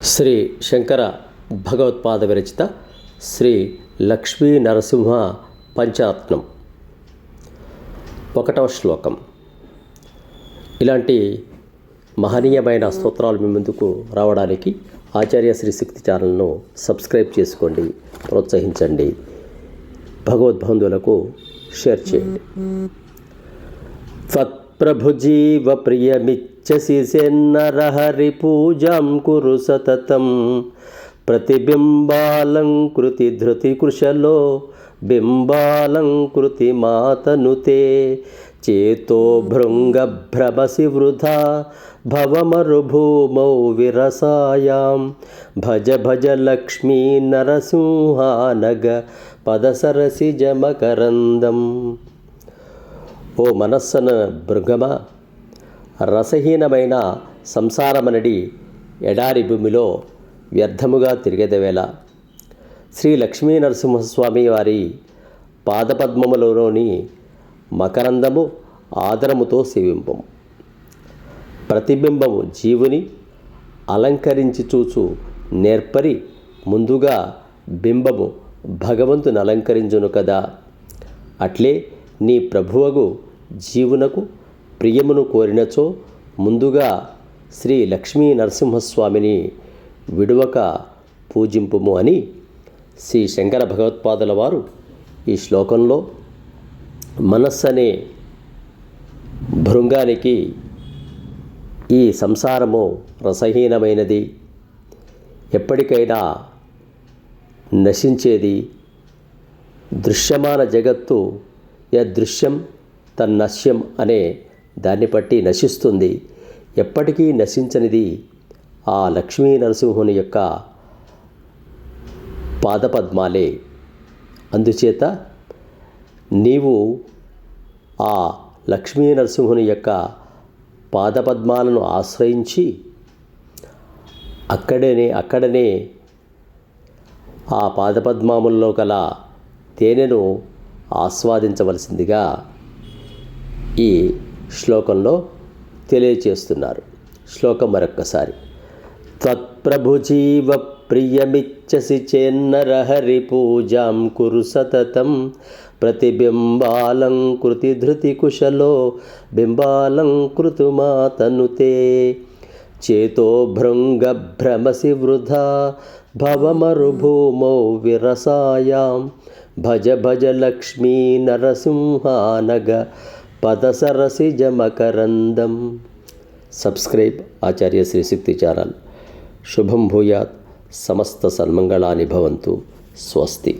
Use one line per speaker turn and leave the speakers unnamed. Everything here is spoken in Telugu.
శ్రీ శంకర భగవత్పాద విరచిత శ్రీ లక్ష్మీ నరసింహ పంచాత్నం ఒకటవ శ్లోకం. ఇలాంటి మహనీయమైన స్తోత్రాలు మీ ముందుకు రావడానికి ఆచార్య శ్రీ శక్తి ఛానల్ను సబ్స్క్రైబ్ చేసుకోండి ప్రోత్సహించండి భగవద్బంధువులకు షేర్ చేయండి. ఇచ్చసి సెన్నరహరి పూజాం కురు సతతం. ప్రతిబింబాలంకృతి ధృతి కృషలో బింబాలంకృతి మాతను తే చేతో భృంగభ్రమసి వృధా భవమరుభూమౌ విరసాయాం. భజ భజ లక్ష్మీ నరసింహానగ పదసరసి జమకరందం. ఓ మనస్సన భృగమా రసహీనమైన సంసారమనడి ఎడారి భూమిలో వ్యర్థముగా తిరిగేదవేళ శ్రీ లక్ష్మీ నరసింహస్వామి వారి పాదపద్మములలోని మకరందము ఆదరముతో సేవింపము ప్రతిబింబము జీవుని అలంకరించి చూచు నేర్పరి ముందుగా బింబము భగవంతుని అలంకరించును కదా. అట్లే నీ ప్రభువగు జీవునకు ప్రియమును కోరినచో ముందుగా శ్రీ లక్ష్మీ నరసింహస్వామిని విడువక పూజింపుము అని శ్రీ శంకర భగవత్పాదుల వారు ఈ శ్లోకంలో మనస్సు అనే భృంగానికి ఈ సంసారము రసహీనమైనది ఎప్పటికైనా నశించేది. దృశ్యమాన జగత్తు యదృశ్యం తన్నశ్యం అనే దాన్ని బట్టి నశిస్తుంది. ఎప్పటికీ నశించనిది ఆ లక్ష్మీ నరసింహుని యొక్క పాదపద్మాలే. అందుచేత నీవు ఆ లక్ష్మీ నరసింహుని యొక్క పాదపద్మాలను ఆశ్రయించి అక్కడనే అక్కడనే ఆ పాదపద్మాముల్లో గల తేనెను ఆస్వాదించవలసిందిగా ఈ శ్లోకంలో తెలియచేస్తున్నారు. శ్లోకం మరొక్కసారి. త్వత్ప్రభుజీవ ప్రియమిచ్చసి చేన్నరహరి పూజాం కురు సతతం. ప్రతిబింబాలంకృతి ధృతి కుశలో బింబాలంకృతుమాతనుతే చేతో భృంగభ్రమసి వృధా భవమరుభూమౌ విరసాయాం. భజ భజ లక్ష్మీ నరసింహానగ పదసరసిజమకరందం సబ్స్క్రైబ్ ఆచార్య శ్రీ శక్తి ఛానల్ శుభం భూయాత్ సమస్త సన్మంగళాని భవంతు స్వస్తి